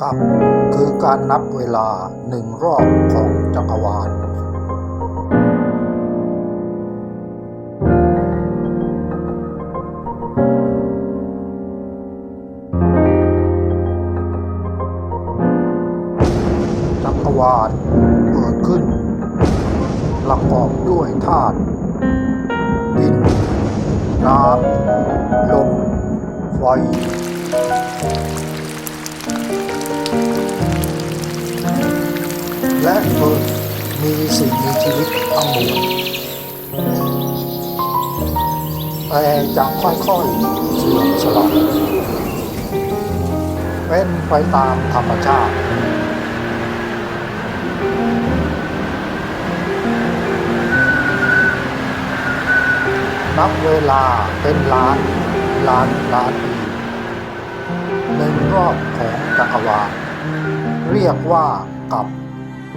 กับคือการนับเวลาหนึ่งรอบของจักรวาล จักรวาลเกิดขึ้นประกอบด้วยธาตุดิน น้ำ ลม ไฟ และเกิดมีสิ่งมีชีวิตทั้งมวลแต่จะค่อยๆเสื่อมสลายเป็นไปตามธรรมชาตินับเวลาเป็นล้านล้านล้านปีหนึ่งรอบของจักรวาลเรียกว่ากับ มี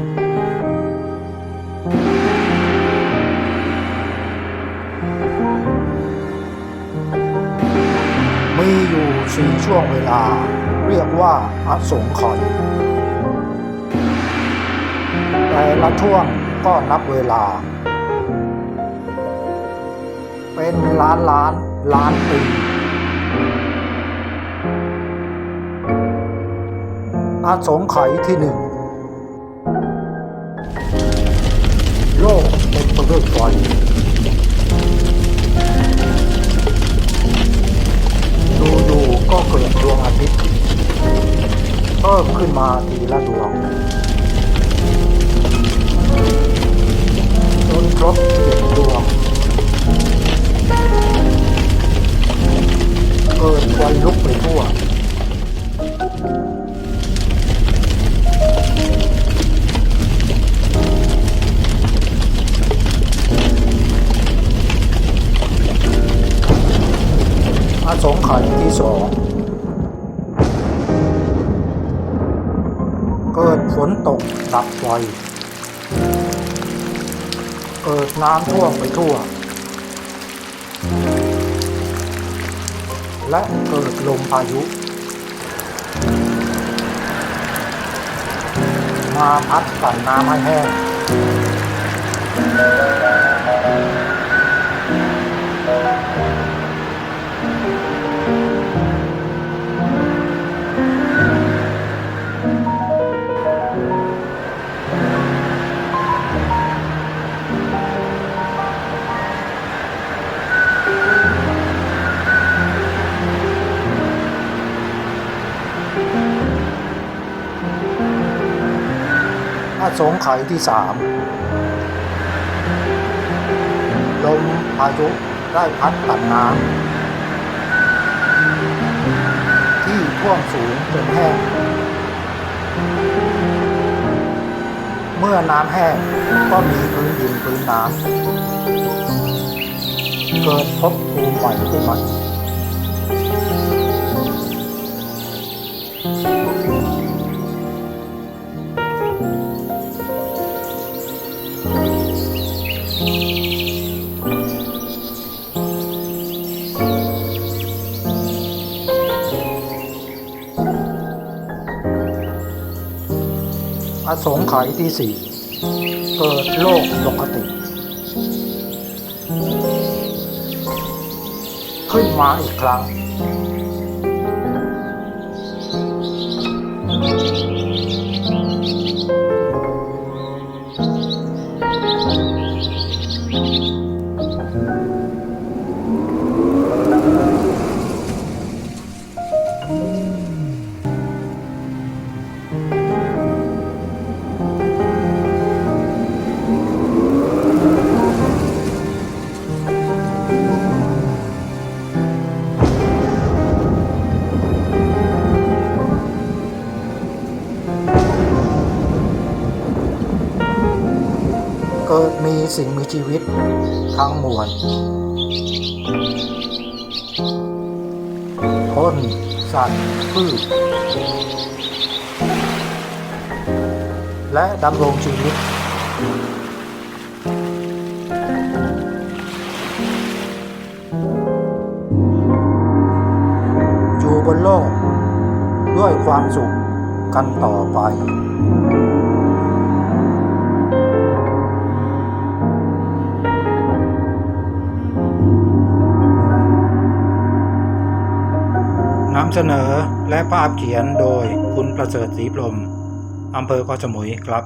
อยู่สี่ช่วงเวลา เรียกว่าอสงไขยแต่ละช่วงก็นับเวลา เป็นล้านล้านล้านปีอาสงไขยที่หนึ่ง โลกเป็นไปด้วยไฟดูๆก็เกิดดวงอาทิตย์เพิ่มขึ้นมาทีละดวงจนครบเจ็ดดวง อาสงไขยที่สองเกิดฝนตกดับไฟเกิดน้ำท่วมไปทั่ว และเกิดลมพายุ มาพัดปั่นน้ำให้แห้ง อาสงไขยที่สามลมพายุได้พัดตัดน้ำที่ท่วมสูงจนแห้ง เมื่อน้ำแห้งก็มีพื้นดินพื้นน้ำเกิดพบภูมิใหม่ขึ้นมา สงไขยที่สี่เกิดโลกปกติ ขึ้นมาอีกครั้ง กิดมีสิ่งมีชีวิตทั้งมวลคนสัตว์พืช และดำรงชีวิต อยู่บนโลก ด้วยความสุขกันต่อไป นำเสนอและภาพเขียนโดยคุณประเสริฐศรีพรมอำเภอเกาะสมุยครับ